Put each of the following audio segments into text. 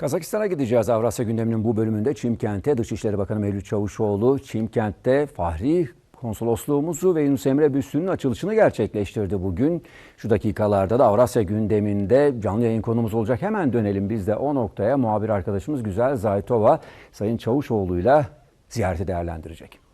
Kazakistan'a gideceğiz Avrasya gündeminin bu bölümünde Çimkent'e Dışişleri Bakanı Mevlüt Çavuşoğlu Çimkent'te Fahri konsolosluğumuzu ve Yunus Emre Büstü'nün açılışını gerçekleştirdi bugün. Şu dakikalarda da Avrasya gündeminde canlı yayın konumuz olacak. Hemen dönelim biz de o noktaya. Muhabir arkadaşımız Güzel Zaytova Sayın Çavuşoğlu'yla ziyareti değerlendirecek.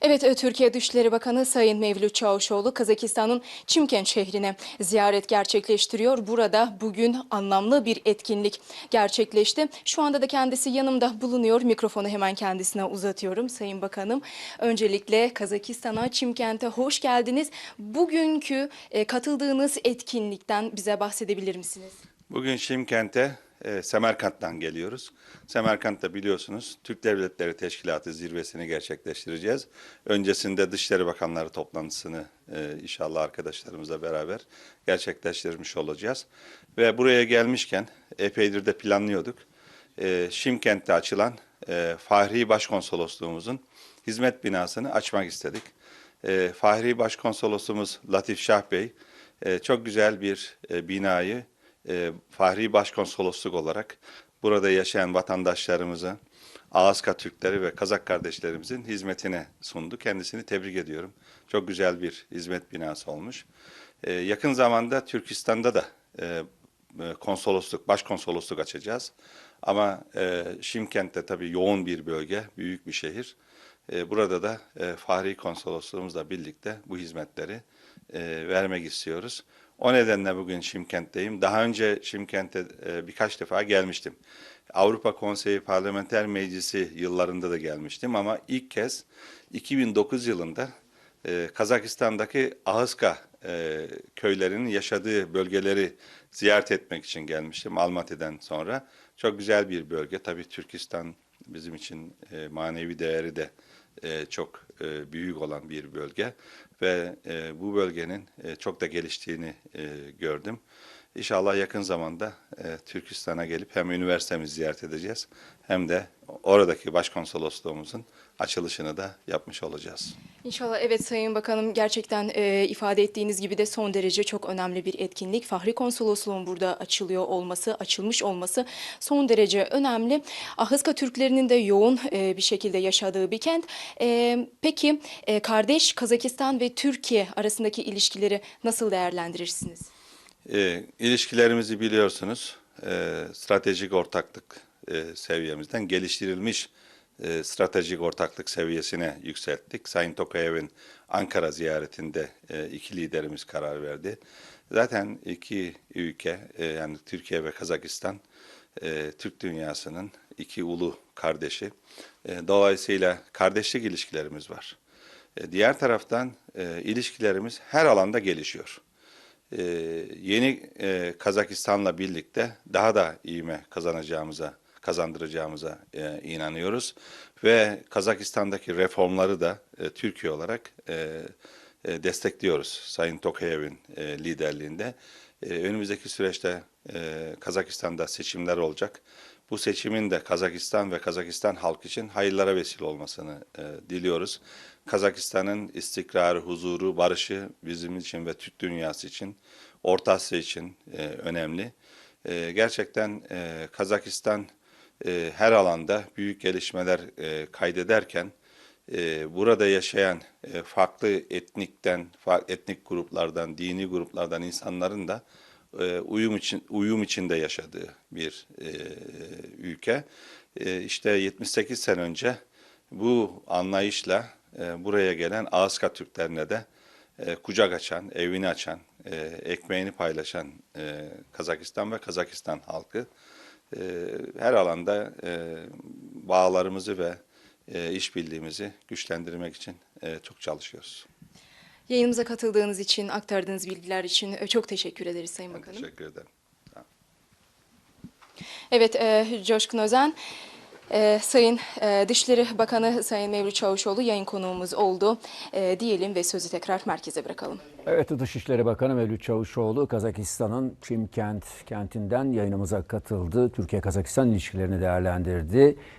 Evet, e, Türkiye Dışişleri Bakanı Sayın Mevlüt Çavuşoğlu Kazakistan'ın Çimkent şehrine ziyaret gerçekleştiriyor. Burada bugün anlamlı bir etkinlik gerçekleşti. Şu anda da kendisi yanımda bulunuyor. Mikrofonu hemen kendisine uzatıyorum Sayın Bakanım. Öncelikle Kazakistan'a Çimkent'e hoş geldiniz. Bugünkü e, katıldığınız etkinlikten bize bahsedebilir misiniz? Bugün Şimkent'e e, Semerkant'tan geliyoruz. Semerkant'ta biliyorsunuz Türk Devletleri Teşkilatı zirvesini gerçekleştireceğiz. Öncesinde Dışişleri Bakanları toplantısını e, inşallah arkadaşlarımızla beraber gerçekleştirmiş olacağız. Ve buraya gelmişken epeydir de planlıyorduk. E, Şimkent'te açılan e, Fahri Başkonsolosluğumuzun hizmet binasını açmak istedik. E, Fahri Başkonsolosumuz Latif Şah Bey e, çok güzel bir e, binayı e, Fahri Başkonsolosluk olarak burada yaşayan vatandaşlarımızı, Ağızka Türkleri ve Kazak kardeşlerimizin hizmetine sundu. Kendisini tebrik ediyorum. Çok güzel bir hizmet binası olmuş. E, yakın zamanda Türkistan'da da e, e, konsolosluk, başkonsolosluk açacağız. Ama e, Şimkent'te tabii yoğun bir bölge, büyük bir şehir. E, burada da e, Fahri Konsolosluğumuzla birlikte bu hizmetleri e, vermek istiyoruz. O nedenle bugün Şimkent'teyim. Daha önce Şimkent'e birkaç defa gelmiştim. Avrupa Konseyi Parlamenter Meclisi yıllarında da gelmiştim ama ilk kez 2009 yılında Kazakistan'daki Ahıska köylerinin yaşadığı bölgeleri ziyaret etmek için gelmiştim Almaty'den sonra. Çok güzel bir bölge. Tabii Türkistan bizim için manevi değeri de e, çok e, büyük olan bir bölge ve e, bu bölgenin çok da geliştiğini gördüm. İnşallah yakın zamanda e, Türkistan'a gelip hem üniversitemizi ziyaret edeceğiz hem de oradaki başkonsolosluğumuzun açılışını da yapmış olacağız. İnşallah evet Sayın Bakanım gerçekten e, ifade ettiğiniz gibi de son derece çok önemli bir etkinlik. Fahri Konsolosluğun burada açılıyor olması, açılmış olması son derece önemli. Ahıska Türklerinin de yoğun e, bir şekilde yaşadığı bir kent. E, peki e, kardeş Kazakistan ve Türkiye arasındaki ilişkileri nasıl değerlendirirsiniz? E, ilişkilerimizi biliyorsunuz e, stratejik ortaklık e, seviyemizden geliştirilmiş e, stratejik ortaklık seviyesine yükselttik. Sayın Tokayev'in Ankara ziyaretinde e, iki liderimiz karar verdi. Zaten iki ülke yani Türkiye ve Kazakistan Türk dünyasının iki ulu kardeşi. Dolayısıyla kardeşlik ilişkilerimiz var. Diğer taraftan ilişkilerimiz her alanda gelişiyor. Yeni Kazakistan'la birlikte daha da ivme kazanacağımıza, kazandıracağımıza e, inanıyoruz. Ve Kazakistan'daki reformları da e, Türkiye olarak e, e, destekliyoruz Sayın Tokayev'in e, liderliğinde. E, önümüzdeki süreçte e, Kazakistan'da seçimler olacak. Bu seçimin de Kazakistan ve Kazakistan halk için hayırlara vesile olmasını e, diliyoruz. Kazakistan'ın istikrarı, huzuru, barışı bizim için ve Türk dünyası için, Orta Asya için e, önemli. E, gerçekten e, Kazakistan e, her alanda büyük gelişmeler e, kaydederken, e, burada yaşayan e, farklı etnikten, farklı etnik gruplardan, dini gruplardan insanların da e, uyum için uyum içinde yaşadığı bir e, ülke. E, işte 78 sene önce bu anlayışla e, buraya gelen Ağızka Türklerine de e, kucak açan, evini açan, e, ekmeğini paylaşan e, Kazakistan ve Kazakistan halkı e, her alanda e, bağlarımızı ve e, işbirliğimizi güçlendirmek için e, çok çalışıyoruz. Yayınımıza katıldığınız için, aktardığınız bilgiler için e, çok teşekkür ederiz Sayın Ben Bakanım. teşekkür ederim. Evet, e, Coşkun Özen, e, Sayın e, Dışişleri Bakanı Sayın Mevlüt Çavuşoğlu yayın konuğumuz oldu e, diyelim ve sözü tekrar merkeze bırakalım. Evet Dışişleri Bakanı Mevlüt Çavuşoğlu Kazakistan'ın Çimkent kentinden yayınımıza katıldı. Türkiye-Kazakistan ilişkilerini değerlendirdi.